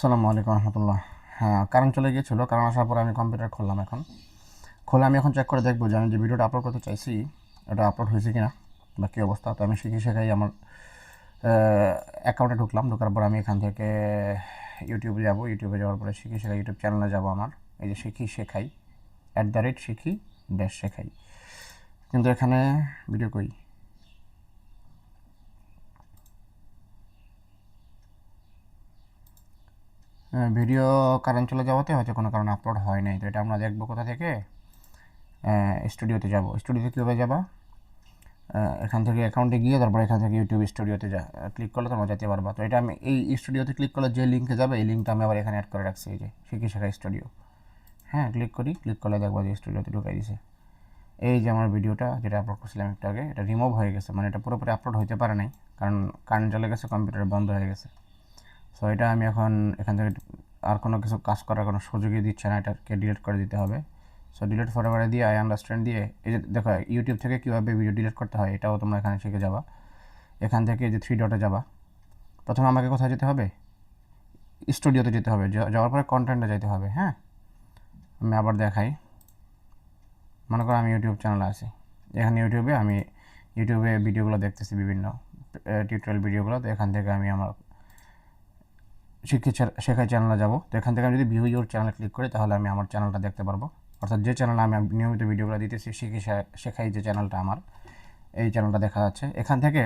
আসসালামু আলাইকুম রহমতুল্লাহ। হ্যাঁ কারেন্ট চলে গিয়েছিল কারণ আসার পরে আমি কম্পিউটার খুললাম এখন। খুলে আমি এখন চেক করে দেখব যে আমি যে ভিডিওটা আপলোড করতে চাইছি ওটা আপলোড হয়েছে কিনা বা কী অবস্থা। তো আমি শিখে শেখাই আমার অ্যাকাউন্টে ঢুকলাম, ঢোকার পর আমি এখান থেকে ইউটিউবে যাব। ইউটিউবে যাওয়ার পরে শিখি শেখাই ইউটিউব চ্যানেলে যাব আমার। এই যে শিখি, শেখাই অ্যাট দ্য রেট শিখি ড্যাশ শেখাই। কিন্তু এখানে ভিডিও কই? ভিডিও কারেন্ট চলে যাওয়াতে হয়তো কোনো কারণে আপলোড হয় নাই। তো এটা আমরা দেখব কোথা থেকে? স্টুডিওতে যাব। স্টুডিওতে কীভাবে যাবা? এখান থেকে অ্যাকাউন্টে গিয়ে তারপর এখান থেকে ইউটিউব স্টুডিওতে যা ক্লিক করলে তোমরা যেতে পারবা। তো এটা আমি এই স্টুডিওতে ক্লিক করলে যে লিঙ্কে যাবে, এই লিঙ্কটা আমি আবার এখানে অ্যাড করে রাখছি। এই যে, শিখি শেখা স্টুডিও হ্যাঁ ক্লিক করি। ক্লিক করলে দেখব যে স্টুডিওতে ঢুকাই দিছে। এই যে আমার ভিডিওটা, যেটা আপলোড করছিলাম একটু আগে, এটা রিমুভ হয়ে গেছে। মানে এটা পুরোপুরি আপলোড হতে পারে নাই, কারণ কারেন্ট চলে গেছে কম্পিউটার বন্ধ হয়ে গেছে। সো এটা আমি এখন এখান থেকে আর কোনো কিছু কাজ করার কোনো সুযোগই দিচ্ছে না। এটাকে ডিলিট করে দিতে হবে। সো ডিলিট ফরএভারে দিয়ে আই আন্ডারস্ট্যান্ড দিয়ে, এই যে দেখো ইউটিউব থেকে কীভাবে ভিডিও ডিলিট করতে হয়, এটাও তোমরা এখানে শিখে যাবা। এখান থেকে যে থ্রি ডটে যাবা। প্রথমে আমাকে কোথায় যেতে হবে? স্টুডিওতে যেতে হবে। যাওয়ার পরে কন্টেন্টে যেতে হবে হ্যাঁ? আমি আবার দেখাই। মনে করো আমি ইউটিউব চ্যানেলে আছি। এখানে ইউটিউবে আমি ইউটিউবে ভিডিওগুলো দেখতেছি বিভিন্ন টিউটোরিয়াল ভিডিওগুলো তো এখান থেকে আমি আমার শিক্ষা শেখার চ্যানেলে যাব। তো এখান থেকে আমি যদি ভিউ ইউর চ্যানেলে ক্লিক করি, তাহলে আমি আমার চ্যানেলটা দেখতে পারব। অর্থাৎ যে চ্যানেলে আমি নিয়মিত ভিডিওগুলো দিতেছি, শিখি শেখাই যে চ্যানেলটা আমার, এই চ্যানেলটা দেখা যাচ্ছে। এখান থেকে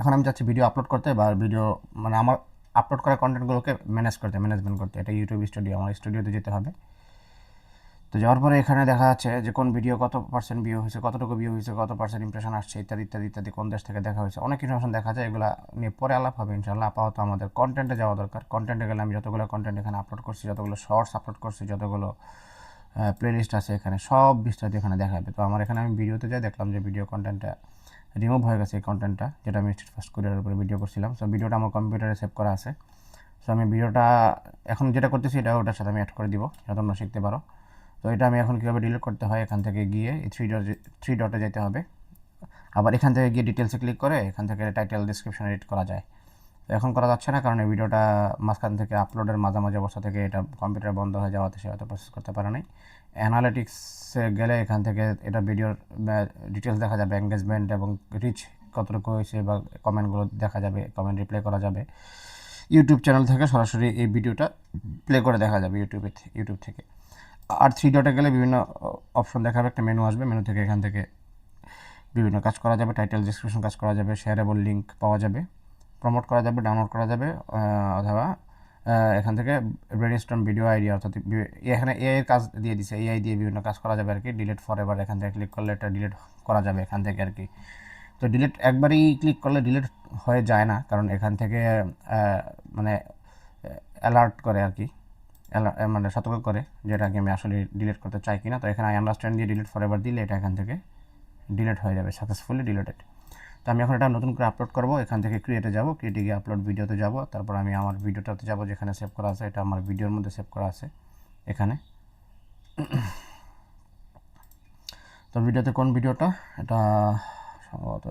এখন আমি যাচ্ছি ভিডিও আপলোড করতে বা ভিডিও মানে আমার আপলোড করা কন্টেন্টগুলোকে ম্যানেজ করতে ম্যানেজমেন্ট করতে। এটা ইউটিউব স্টুডিও আমার স্টুডিওতে যেতে হবে। তো যাওয়ার পরে এখানে দেখা যাচ্ছে যে কোন ভিডিও কত পার্সেন্ট ভিউ হয়েছে, কতটুকু ভিউ হয়েছে, কত পার্সেন্ট ইমপ্রেশন আসছে, ইত্যাদি ইত্যাদি ইত্যাদি, কোন দেশ থেকে দেখা হয়েছে। অনেক ইনফরমেশন দেখা যায়, এগুলো নিয়ে পরে আলাপ হবে ইনশাল্লাহ আপাতত আমাদের কন্টেন্টে যাওয়া দরকার। কন্টেন্টে গেলে আমি যতগুলো কন্টেন্ট এখানে আপলোড করছি, যতগুলো শর্টস আপলোড করছি, যতগুলো প্লেলিস্ট আছে এখানে, সব বিস্তারিত এখানে দেখাবে তো আমার এখানে আমি ভিডিওতে যাই, দেখলাম যে ভিডিও কন্টেন্টটা রিমুভ হয়ে গেছে, এই কন্টেন্টটা যেটা আমি স্টেট ফার্স্ট কোরিয়ার উপরে ভিডিও করছিলাম। সো ভিডিওটা আমার কম্পিউটারে সেভ করা আছে। সো আমি ভিডিওটা এখন যেটা করতেছি, এটা ওটার সাথে আমি অ্যাড করে দিব যাতে তোমরা শিখতে পারো। তো এটা আমি এখন কীভাবে ডিলিট করতে হয়, এখান থেকে গিয়ে এই থ্রি ডট থ্রি ডটে যেতে হবে। আবার এখান থেকে গিয়ে ডিটেলসে ক্লিক করে, এখান থেকে টাইটেল ডিসক্রিপশন এডিট করা যায়। তো এখন করা যাচ্ছে না, কারণ এই ভিডিওটা মাঝখান থেকে আপলোডের মাঝামাঝি অবস্থা থেকে এটা কম্পিউটার বন্ধ হয়ে যাওয়াতে সে হয়তো প্রসেস করতে পারে নাই। অ্যানালিটিক্সে গেলে এখান থেকে এটা ভিডিওর ডিটেলস দেখা যাবে এঙ্গেজমেন্ট এবং রিচ কতটুকু হয়েছে বা কমেন্টগুলো দেখা যাবে কমেন্ট রিপ্লাই করা যাবে। ইউটিউব চ্যানেল থেকে সরাসরি এই ভিডিওটা প্লে করে দেখা যাবে ইউটিউবে ইউটিউব থেকে। আর থ্রি ডটে গেলে বিভিন্ন অপশন দেখাবে, একটা মেনু আসবে মেনু থেকে এখান থেকে বিভিন্ন কাজ করা যাবে টাইটেল ডিসক্রিপশন কাজ করা যাবে শেয়ারেবল লিঙ্ক পাওয়া যাবে প্রমোট করা যাবে ডাউনলোড করা যাবে অথবা এখান থেকে ব্রেনস্টর্ম ভিডিও আইডি অর্থাৎ এখানে এআই এর কাজ দিয়ে দিছে এআই দিয়ে বিভিন্ন কাজ করা যাবে আর কি ডিলিট ফর এবার এখান থেকে ক্লিক করলে এটা ডিলিট করা যাবে এখান থেকে আর কি তো ডিলিট একবারই ক্লিক করলে ডিলিট হয়ে যায় না, কারণ এখান থেকে মানে অ্যালার্ট করে আর কি মানে সতর্ক করে যেটাকে আমি আসলে ডিলিট করতে চাই কিনা। তো এখানে আই আন্ডারস্ট্যান্ড দিয়ে ডিলিট ফর এভার দিলে এটা এখান থেকে ডিলিট হয়ে যাবে সাকসেসফুলি ডিলিটেড তো আমি এখন এটা নতুন করে আপলোড করব, এখান থেকে ক্রিয়েটে যাব ক্রিয়েটে গিয়ে আপলোড ভিডিওতে যাব, তারপর আমি আমার ভিডিওটাতে যাব যেখানে সেভ করা আছে, এটা আমার ভিডিওর মধ্যে সেভ করা আছে, এখানে। তো ভিডিওতে কোন ভিডিওটা এটা সম্ভবত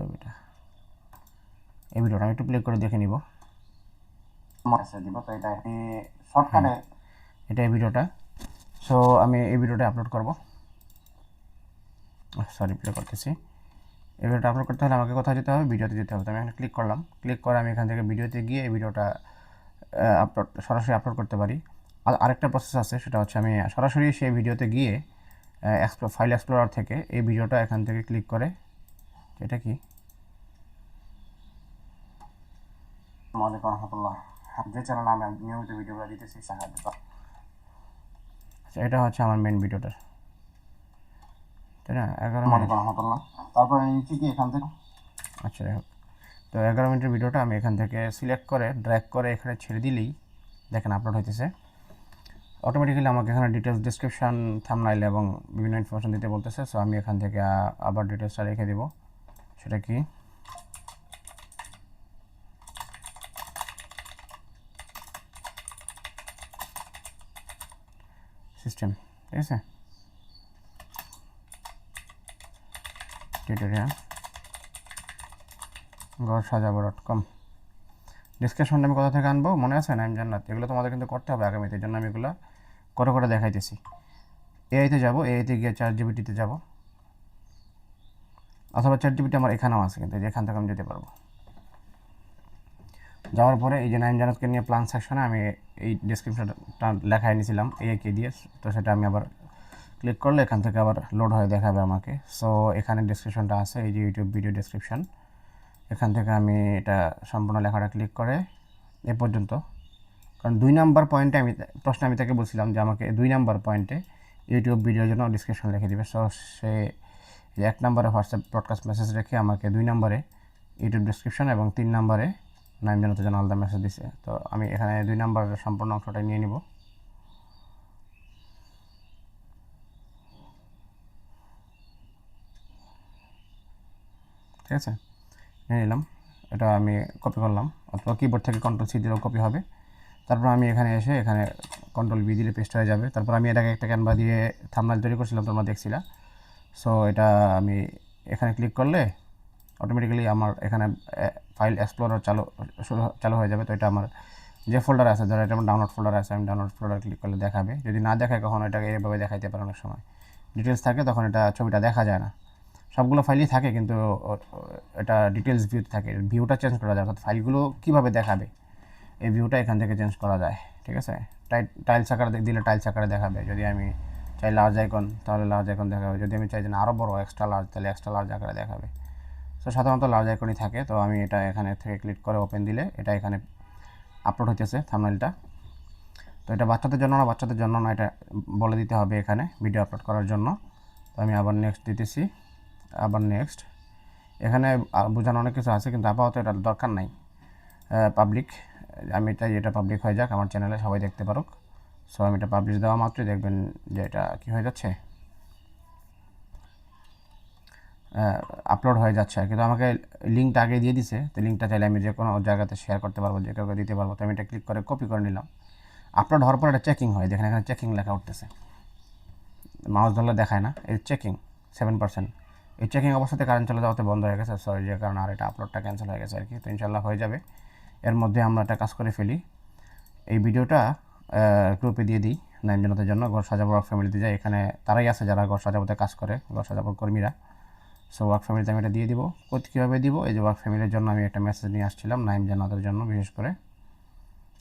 এই ভিডিওটা আমি একটু প্লে করে দেখে নিব। দিব, তো এটা শর্টকাটে এটা এই ভিডিওটা। সো আমি এই ভিডিওটা আপলোড করব। সরি প্লে করতেছি। এই ভিডিওটা আপলোড করতে হলে আমাকে কোথায় যেতে হবে? ভিডিওতে যেতে হবে। তো আমি এখানে ক্লিক করলাম। ক্লিক করে আমি এখান থেকে ভিডিওতে গিয়ে এই ভিডিওটা আপলোড সরাসরি আপলোড করতে পারি। আর আরেকটা প্রসেস আছে, সেটা হচ্ছে আমি সরাসরি সেই ভিডিওতে গিয়ে এক্সপ্লো ফাইল এক্সপ্লোরার থেকে এই ভিডিওটা এখান থেকে ক্লিক করে, এটা কি? ওয়ালাইকুম রহমতুল্লাহ। যে চ্যানেল আমি নিয়মিত ভিডিওগুলো দিতেছি, সাহায্য এটা হচ্ছে আমার মেন ভিডিওটার তাই না? এগারো মিনিট তারপরে নিচে কি এখান থেকে? আচ্ছা দেখো তো এগারো মিনিটের ভিডিওটা আমি এখান থেকে সিলেক্ট করে ড্র্যাগ করে এখানে ছেড়ে দিলেই দেখেন আপলোড হইতেছে। অটোমেটিক্যালি আমাকে এখানে ডিটেলস ডিসক্রিপশান থামনাইল এবং বিভিন্ন ইনফরমেশন দিতে বলতেছে। সো আমি এখান থেকে আবার ডিটেলসটা রেখে দিব। সেটা কি? সিস্টেম ঠিক আছে? টিউটোরিয়াল ঘর সাজাবো ডট কম ডিসক্রিপশনটা আমি কোথা থেকে আনব? মনে আছে নাইম জান্নাত এগুলো তোমাদের কিন্তু করতে হবে আগামীতে জন্য আমি এগুলো করে করে দেখাইতেছি। এআইতে যাব এআইতে গিয়ে চার জিবিটিতে যাব। অথবা চার জিবিটি আমার এখানেও আছে কিন্তু এখান থেকে আমি যেতে পারব। যাওয়ার পরে এই যে নাইম জানাতকে নিয়ে প্ল্যান সেকশনে আমি এই ডিসক্রিপশনটা লেখায় নিয়েছিলাম এআইকে দিয়ে। তো সেটা আমি আবার ক্লিক করলে এখান থেকে আবার লোড হয়ে দেখাবে আমাকে। সো এখানে ডিসক্রিপশনটা আছে, এই যে ইউটিউব ভিডিও ডিসক্রিপশন এখান থেকে আমি এটা সম্পূর্ণ লেখাটা ক্লিক করে, এ পর্যন্ত। কারণ দুই নাম্বার পয়েন্টে আমি, প্রশ্ন আমি তাকে বলছিলাম যে আমাকে দুই নাম্বার পয়েন্টে ইউটিউব ভিডিওর জন্য ডিসক্রিপশন লিখে দিবে। সো সে এক নম্বরে হোয়াটসঅ্যাপ ব্রডকাস্ট মেসেজ রেখে আমাকে দুই নম্বরে ইউটিউব ডিসক্রিপশন এবং তিন নম্বরে নাইন জানাতে জন্য আলাদা মেসেজ দিছে। তো আমি এখানে দুই নম্বরের সম্পূর্ণ অংশটা নিয়ে নিব। ঠিক আছে? নিয়ে নিলাম। এটা আমি কপি করলাম। অথবা কিবোর্ড থেকে কন্ট্রোল সি দিলেও কপি হবে। তারপর আমি এখানে এসে এখানে কন্ট্রোল বি দিলে পেস্ট হয়ে যাবে। তারপর আমি এটাকে একটা ক্যানভা দিয়ে থামনাইল তৈরি করছিলাম, তোমরা দেখছিলা। সো এটা আমি এখানে ক্লিক করলে অটোমেটিক্যালি আমার এখানে ফাইল এক্সপ্লোরার চালু চালু হয়ে যাবে। তো এটা আমার যে ফোল্ডার আছে, ধরো এটা আমার ডাউনলোড ফোল্ডার আছে, আমি ডাউনলোড ফোল্ডার ক্লিক করলে দেখাবে। যদি না দেখায় কখনো, এটাকে এভাবে দেখাইতে পারে অনেক সময়। ডিটেলস থাকে, তখন এটা ছবিটা দেখা যায় না। সবগুলো ফাইলই থাকে, কিন্তু এটা ডিটেলস ভিউ থাকে। ভিউটা চেঞ্জ করা যায়, অর্থাৎ ফাইলগুলো কীভাবে দেখাবে? এই ভিউটা এখান থেকে চেঞ্জ করা যায়, ঠিক আছে? টাই টাইলস আকারে দিলে টাইলস আকারে দেখাবে। যদি আমি চাই লার্জ আইকন তাহলে লার্জ আইকন দেখাবে। যদি আমি চাই যে আরও বড় এক্সট্রা লার্জ তাহলে এক্সট্রা লার্জ আকারে দেখাবে। তো সাধারণত লার্জ আইকনই থাকে। তো আমি এটা এখানে থেকে ক্লিক করে ওপেন দিলে এটা এখানে আপলোড হইতেছে থামনেলটা তো এটা বাচ্চাদের জন্য না, বাচ্চাদের জন্য না, এটা বলে দিতে হবে এখানে ভিডিও আপলোড করার জন্য। তো আমি আবার নেক্সট দিতেছি, আবার নেক্সট এখানে বোঝানো অনেক কিছু আছে, কিন্তু আপাতত এটার দরকার নাই। পাবলিক আমি চাই এটা পাবলিক হয়ে যাক, আমার চ্যানেলে সবাই দেখতে পারুক। সো আমি এটা পাবলিশ দেওয়া মাত্রই দেখবেন যে এটা কী হয়ে যাচ্ছে। আপলোড হয়ে যাচ্ছে আর কিন্তু আমাকে লিঙ্কটা আগে দিয়ে দিছে। তো লিঙ্কটা চাইলে আমি যে কোনো জায়গাতে শেয়ার করতে পারব, যে কাউকে দিতে পারব। তো আমি এটা ক্লিক করে কপি করে নিলাম। আপলোড হওয়ার পর এটা চেকিং হয়। দেখেন এখানে চেকিং লেখা উঠতেছে। মাউস ধরলে দেখায় না। এই চেকিং সেভেন পার্সেন্ট এই চেকিং অবস্থাতে কারেন্ট চলে যাওয়াতে বন্ধ হয়ে গেছে। সরি যে কারণে আর এটা আপলোডটা ক্যান্সেল হয়ে গেছে আর কি। তো ইনশাল্লাহ হয়ে যাবে। এর মধ্যে আমরা একটা কাজ করে ফেলি। এই ভিডিওটা গ্রুপে দিয়ে দিই। নাইন জনতার জন্য ঘর সাজাবো ফ্যামিলিতে যাই। এখানে তারাই আছে যারা ঘর সাজাবোতে কাজ করে, ঘর সাজাবোর কর্মীরা। সো ওয়ার্ক ফ্যামিলিতে আমি এটা দিয়ে দিব। কোথ কীভাবে দিব? এই যে ওয়ার্ক ফ্যামিলির জন্য আমি একটা মেসেজ নিয়ে আসছিলাম, নাইম জান্নাতের জন্য, বিশেষ করে।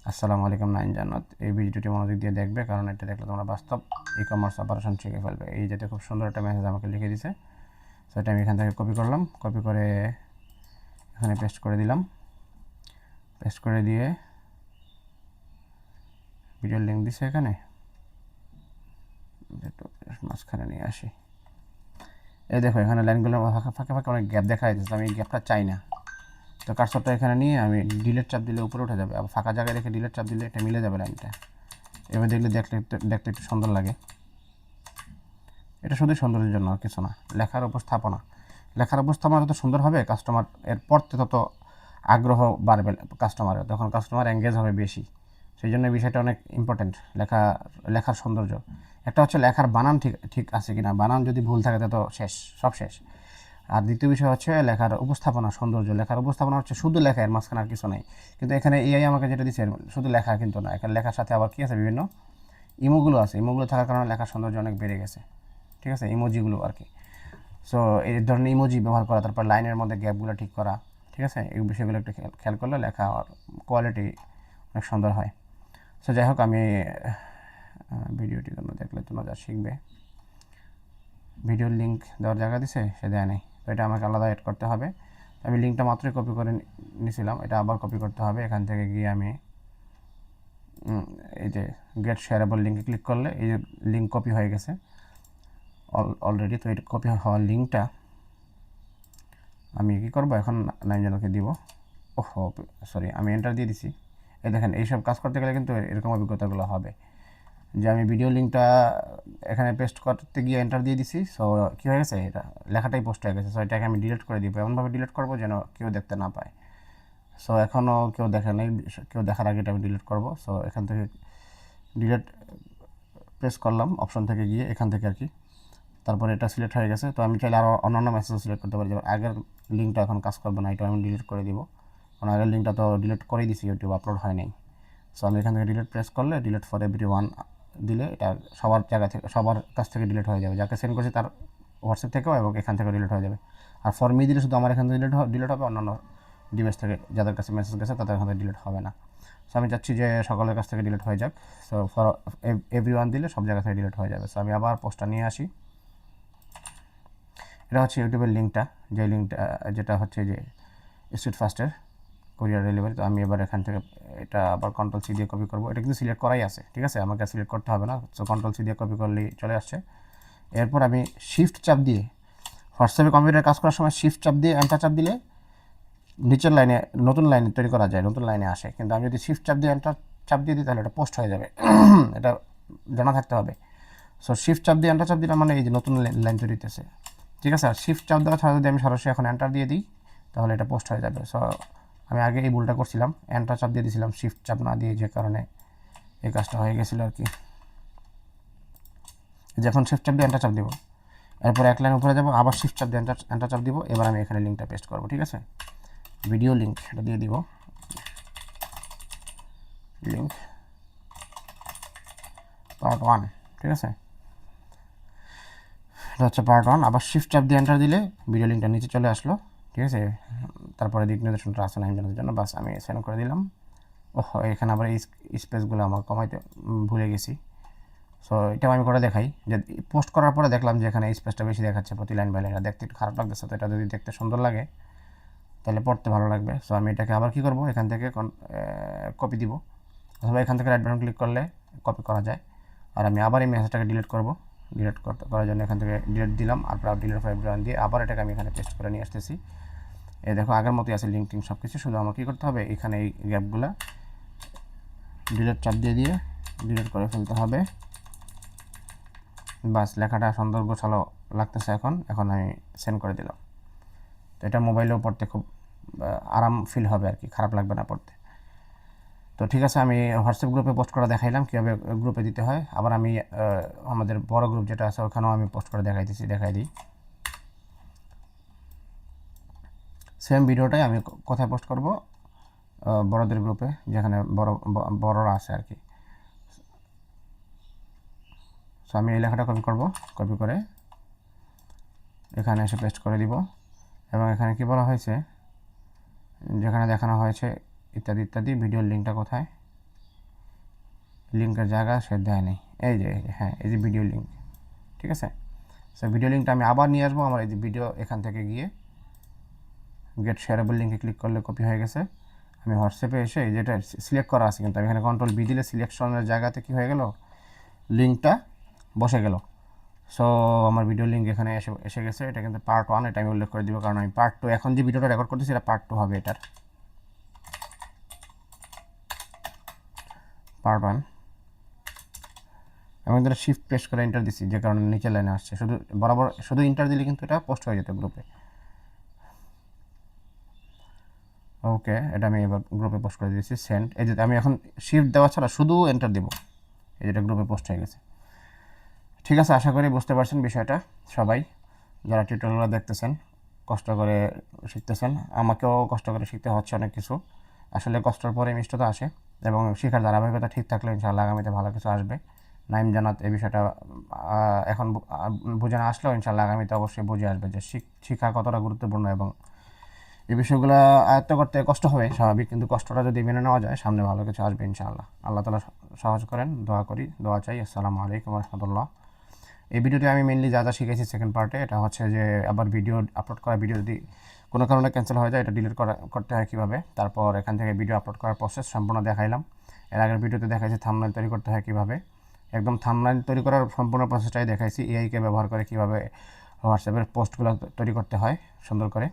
আসসালামু আলাইকুম নাইন জান্নাত। এই ভিডিওটি মনোযোগ দিয়ে দেখবে, কারণ এটা দেখলে তোমরা বাস্তব ই কমার্স অপারেশন শিখে ফেলবে। এই যাতে খুব সুন্দর একটা মেসেজ আমাকে লিখে দিছে। সো এটা আমি এখান থেকে কপি করলাম। কপি করে এখানে পেস্ট করে দিলাম। পেস্ট করে দিয়ে ভিডিওর লিঙ্ক দিছে এখানে। মাঝখানে নিয়ে আসি। এই দেখো, এখানে লাইনগুলো ফাঁকা ফাঁকা ফাঁকা অনেক গ্যাপ দেখা যাচ্ছে আমি এই গ্যাপটা চাই না। তো কারসরটা এখানে নিয়ে আমি ডিলের চাপ দিলে উপরে উঠে যাবে, আবার ফাঁকা জায়গায় রেখে ডিলের চাপ দিলে এটা মিলে যাবে লাইনটা। এবার দেখলে দেখলে দেখতে একটু সুন্দর লাগে। এটা শুধু সৌন্দর্যের জন্য, আর কিছু না। লেখার উপস্থাপনা। লেখার উপস্থাপনা যত সুন্দর হবে কাস্টমার এর পড়তে তত আগ্রহ বাড়বে কাস্টমারের তখন কাস্টমার এঙ্গেজ হবে বেশি। সেই জন্য বিষয়টা অনেক ইম্পর্টেন্ট লেখা, লেখার সৌন্দর্য। একটা হচ্ছে লেখার বানান ঠিক ঠিক আছে কিনা, বানান যদি ভুল থাকে তা শেষ, সব শেষ। আর দ্বিতীয় বিষয় হচ্ছে লেখার উপস্থাপনা, সৌন্দর্য। লেখার উপস্থাপনা হচ্ছে শুধু লেখা, এর মাঝখানে আর কিছু নেই। কিন্তু এখানে এআই আমাকে যেটা দিচ্ছে শুধু লেখা কিন্তু না, এখানে লেখার সাথে আবার কী আছে বিভিন্ন? ইমোগুলো আছে। ইমোগুলো থাকার কারণে লেখার সৌন্দর্য অনেক বেড়ে গেছে। ঠিক আছে? ইমোজিগুলো আর কি। সো এই ধরনের ইমোজি ব্যবহার করা, তারপর লাইনের মধ্যে গ্যাপগুলো ঠিক করা, ঠিক আছে? এই বিষয়গুলো একটু খেয়াল- করলে লেখা কোয়ালিটি অনেক সুন্দর হয়। সো যাই হোক, আমি ভিডিওটি তোমরা দেখলে তোমরা যা শিখবে। ভিডিওর লিঙ্ক দেওয়ার জায়গা দিছে, সে দেয় নেই। তো এটা আমাকে আলাদা অ্যাড করতে হবে। আমি লিঙ্কটা মাত্রই কপি করে নিয়েছিলাম এটা আবার কপি করতে হবে। এখান থেকে গিয়ে আমি এই যে গেট শেয়ারেবল লিঙ্কে ক্লিক করলে এই যে লিঙ্ক কপি হয়ে গেছে। অলরেডি তো এটা কপি হওয়ার লিঙ্কটা আমি কি করব? এখন নাইনজনকে দিব। ওহো সরি আমি এন্টার দিয়ে দিছি। এই দেখেন, এইসব কাজ করতে গেলে কিন্তু এরকম অভিজ্ঞতাগুলো হবে। যে আমি ভিডিও লিঙ্কটা এখানে পেস্ট করতে গিয়ে এন্টার দিয়ে দিছি সো কী হয়ে গেছে? এটা লেখাটাই পোস্ট হয়ে গেছে সো এটাকে আমি ডিলিট করে দিব। এমনভাবে ডিলিট করব যেন কেউ দেখতে না পায়। সো এখনও কেউ দেখে নেই, কেউ দেখার আগে এটা আমি ডিলিট করব। সো এখান থেকে ডিলিট প্রেস করলাম অপশন থেকে গিয়ে এখান থেকে আর কি। তারপরে এটা সিলেক্ট হয়ে গেছে, তো আমি চাইলে আরও অন্যান্য মেসেজ সিলেক্ট করতে পারি, যেমন আগের লিঙ্কটা এখন কাজ করবে না, এটা আমি ডিলিট করে দিব। কারণ আগের লিঙ্কটা তো ডিলিট করেই দিছি ইউটিউব আপলোড হয় নাই। সো আমি এখান থেকে ডিলিট প্রেস করলে ডিলিট ফর এভরি ওয়ান দিলে এটা সবার জায়গা থেকে, সবার কাছ থেকে ডিলিট হয়ে যাবে। যাকে সেন্ড করছি তার হোয়াটসঅ্যাপ থেকেও এবং এখান থেকে ডিলিট হয়ে যাবে। আর ফর মি দিলে শুধু আমার এখান থেকে ডিলিট ডিলিট হবে, অন্যান্য ডিভাইস থেকে যাদের কাছে মেসেজ গেছে তাদের এখান থেকে ডিলিট হবে না। সো আমি চাচ্ছি যে সকলের কাছ থেকে ডিলিট হয়ে যাক। সো ফর এভরি ওয়ান দিলে সব জায়গা থেকে ডিলিট হয়ে যাবে। সো আমি আবার পোস্টটা নিয়ে আসি। এটা হচ্ছে ইউটিউবের লিঙ্কটা যে লিঙ্কটা যেটা হচ্ছে যে স্ট্রিট ফাস্টের কোরিয়ার ডেলিভারি তো আমি এবার এখান থেকে এটা আবার কন্ট্রোল সি দিয়ে কপি করব। এটা কিন্তু সিলেক্ট করাই আছে, ঠিক আছে? আমাকে সিলেক্ট করতে হবে না। সো কন্ট্রোল সি দিয়ে কপি করলেই চলে আসছে। এরপর আমি শিফট চাপ দিয়ে হোয়াটসঅ্যাপে কম্পিউটার কাজ করার সময় শিফট চাপ দিয়ে এন্টার চাপ দিলে নিচের লাইনে নতুন লাইন তৈরি করা যায়, নতুন লাইনে আসে। কিন্তু আমি যদি শিফট চাপ দিয়ে এন্টার চাপ দিয়ে দিই, তাহলে এটা পোস্ট হয়ে যাবে। এটা জানা থাকতে হবে। সো শিফট চাপ দিয়ে এন্টার চাপ দিলাম মানে এই যে নতুন লাইন তৈরি হতেছে ঠিক আছে? আর শিফট চাপ দেওয়া ছাড়া যদি আমি সরাসরি এখন এন্টার দিয়ে দিই, তাহলে এটা পোস্ট হয়ে যাবে। সো আমি আগে এই ভুলটা করছিলাম এন্টার চাপ দিয়ে দিয়েছিলাম শিফট চাপ না দিয়ে যে কারণে এই কাজটা হয়ে গেছিল আর কি। যখন শিফট চাপ দিয়ে এন্টার চাপ দিব। এরপর এক লাইন উপরে যাব, আবার শিফট চাপ দিয়ে এন্টার এন্টার চাপ দিব, এবার আমি এখানে লিঙ্কটা পেস্ট করব, ঠিক আছে? ভিডিও লিঙ্ক এটা দিয়ে দিব। লিঙ্ক পার্ট ওয়ান ঠিক আছে? এটা হচ্ছে পার্ট ওয়ান আবার শিফট চাপ দিয়ে এন্টার দিলে ভিডিও লিঙ্কটা নিচে চলে আসলো, ঠিক আছে? তারপরে দিক নির্দেশনটা না জানার জন্য, বাস আমি সেন্ড করে দিলাম। ওহ, এখানে আবার এই স্পেসগুলো আমার কমাইতে ভুলে গেছি। সো এটাও আমি করে দেখাই। যে পোস্ট করার পরে দেখলাম যে এখানে স্পেসটা বেশি দেখাচ্ছে প্রতি লাইন বাই লাইন দেখতে একটু খারাপ লাগতেছে, তো এটা যদি দেখতে সুন্দর লাগে, তাহলে পড়তে ভালো লাগবে। সো আমি এটাকে আবার কী করব? এখান থেকে কপি দিব। অথবা এখান থেকে রাইট বাটন ক্লিক করলে কপি করা যায়। আর আমি আবার এই মেসেজটাকে ডিলিট করব। ডিলিট করার জন্য এখান থেকে ডিলিট দিলাম। আর ডিলিট ফাইভ দিয়ে আবার এটাকে আমি এখানে পেস্ট করে নিয়ে আসতেছি। এই দেখো, আগের মতোই আছে লিঙ্ক টিঙ্ক সব কিছু শুধু আমার কী করতে হবে, এখানে এই গ্যাপগুলো ডিলিট চাপ দিয়ে দিয়ে ডিলিট করে ফেলতে হবে। বাস, লেখাটা সুন্দর গোছালো লাগতেছে এখন এখন আমি সেন্ড করে দিলাম। তো এটা মোবাইলেও পড়তে খুব আরাম ফিল হবে আর কি, খারাপ লাগবে না পড়তে। তো ঠিক আছে, আমি হোয়াটসঅ্যাপ গ্রুপে পোস্ট করে দেখাইলাম, কীভাবে গ্রুপে দিতে হয়। আবার আমি আমাদের বড় গ্রুপ যেটা আছে, ওখানেও আমি পোস্ট করে দেখাই দেখাই দিই। সেম ভিডিওটাই আমি কোথায় পোস্ট করব? বড়দের গ্রুপে যেখানে বড় বড়রা আছে আর কি। সো আমি এই লেখাটা কপি করব কপি করে এখানে এসে পেস্ট করে দিব। এবং এখানে কি বলা হয়েছে? যেখানে দেখানো হয়েছে ইত্যাদি ইত্যাদি ভিডিওর লিঙ্কটা কোথায়? লিঙ্কের জায়গা সে দেয় নেই। এই যে, হ্যাঁ এই যে ভিডিও লিঙ্ক ঠিক আছে? সো ভিডিও লিঙ্কটা আমি আবার নিয়ে আসব আমার এই যে ভিডিও এখান থেকে গিয়ে গেট শেয়ারেবল লিঙ্কে ক্লিক করলে কপি হয়ে গেছে। আমি হোয়াটসঅ্যাপে এসে যেটা সিলেক্ট করা আছে কিন্তু, আমি এখানে কন্ট্রোল বি দিলে সিলেকশনের জায়গাতে কী হয়ে গেল? লিঙ্কটা বসে গেল। সো আমার ভিডিও লিঙ্ক এখানে এসে এসে গেছে। এটা কিন্তু পার্ট ওয়ান এটা আমি উল্লেখ করে দিব কারণ আমি পার্ট টু এখন যে ভিডিওটা রেকর্ড করতেছি, এটা পার্ট টু হবে এটার। পার্ট ওয়ান আমি কিন্তু শিফট প্রেস করে ইন্টার দিছি, যে কারণে নিচে লাইনে আসছে। শুধু, বরাবর, শুধু ইন্টার দিলে কিন্তু এটা পোস্ট হয়ে যেত গ্রুপে ওকে এটা আমি এবার গ্রুপে পোস্ট করে দিয়েছি সেন্ড এই যে আমি এখন শিফট দেওয়া ছাড়া শুধু এন্টার দিব। এই যেটা গ্রুপে পোস্ট হয়ে গেছে। ঠিক আছে, আশা করি বুঝতে পারছেন বিষয়টা সবাই। যারা টিউটোরিয়ালগুলো দেখতেছেন, কষ্ট করে শিখতেছেন, আমাকেও কষ্ট করে শিখতে হচ্ছে অনেক কিছু। আসলে কষ্টের পরে মিষ্টতা আসে, এবং শেখার ধারাবাহিকতা ঠিক থাকলে ইনশাআল্লাহ আগামীতে ভালো কিছু আসবে। নাইম জানাত এই বিষয়টা এখন বুঝে না আসলেও ইনশাআল্লাহ আগামীতে অবশ্যই বুঝে আসবে যে শিক- শিক্ষা কতটা গুরুত্বপূর্ণ এবং এই বিষয়গুলো আয়ত্ত করতে কষ্ট হবে, স্বাভাবিক। কিন্তু কষ্টটা যদি মেনে নেওয়া যায়, সামনে ভালো কিছু আসবে, ইনশাআল্লাহ। আল্লাহ তালা সহজ করেন, দোয়া করি, দোয়া চাই। আসসালামু আলাইকুম রহমতুল্লাহ। এই ভিডিওতে আমি মেনলি যা যা শিখেছি সেকেন্ড পার্টে এটা হচ্ছে যে আবার ভিডিও আপলোড করা ভিডিও যদি কোনো কারণে ক্যান্সেল হয়ে যায়, এটা ডিলিট করা, করতে হয় কীভাবে? তারপর এখান থেকে ভিডিও আপলোড করার প্রসেস সম্পূর্ণ দেখাইলাম। এর আগের ভিডিওতে দেখাইছি থামলাইন তৈরি করতে হয় কীভাবে। একদম থামলাইন তৈরি করার সম্পূর্ণ প্রসেসটাই দেখাইছি এআইকে ব্যবহার করে কীভাবে হোয়াটসঅ্যাপের পোস্টগুলো তৈরি করতে হয়, সুন্দর করে।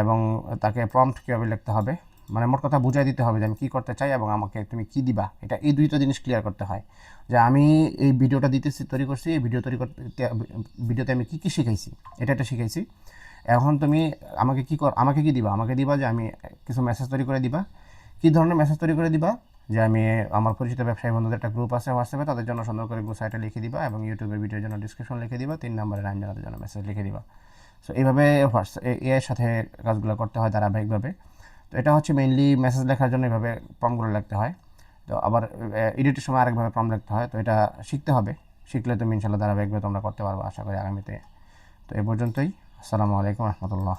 এবং তাকে প্রম্পট কীভাবে লিখতে হবে? মানে মোট কথা বুঝাই দিতে হবে যে আমি কী করতে চাই এবং আমাকে তুমি কী দিবা? এটা এই দুইটা জিনিস ক্লিয়ার করতে হয়। যে আমি এই ভিডিওটা দিতেছি, তৈরি করছি, এই ভিডিও তৈরি করতে ভিডিওতে আমি কী কী শিখাইছি? এটা এটা শিখাইছি। এখন তুমি আমাকে কী কর, আমাকে কী দিবা? আমাকে দিবা যে আমি কিছু মেসেজ তৈরি করে দিবা। কী ধরনের মেসেজ তৈরি করে দিবা? যে আমি আমার পরিচিত ব্যবসায়ী বন্ধুদের একটা গ্রুপ আছে হোয়াটসঅ্যাপে তাদের জন্য সুন্দর করে সাইটে লিখে দিবা এবং ইউটিউবের ভিডিওর জন্য ডিসক্রিপশন লিখে দিবা। তিন নম্বরে নাম জানাতে জন্য মেসেজ লিখে দিবা। সো এইভাবে হোয়াটসঅ্যাপ এর সাথে কাজগুলো করতে হয় ধারাবাহিকভাবে। তো এটা হচ্ছে মেইনলি মেসেজ লেখার জন্য এইভাবে প্রমগুলো লিখতে হয়। তো আবার এডিটের সময় আরেকভাবে প্রম লিখতে হয়। তো এটা শিখতে হবে। শিখলে তুমি ইনশাল্লাহ ধারাবাহিকভাবে তোমরা করতে পারব আশা করি আগামীতে। তো এ পর্যন্তই। আসসালামু আলাইকুম রহমতুল্লাহ।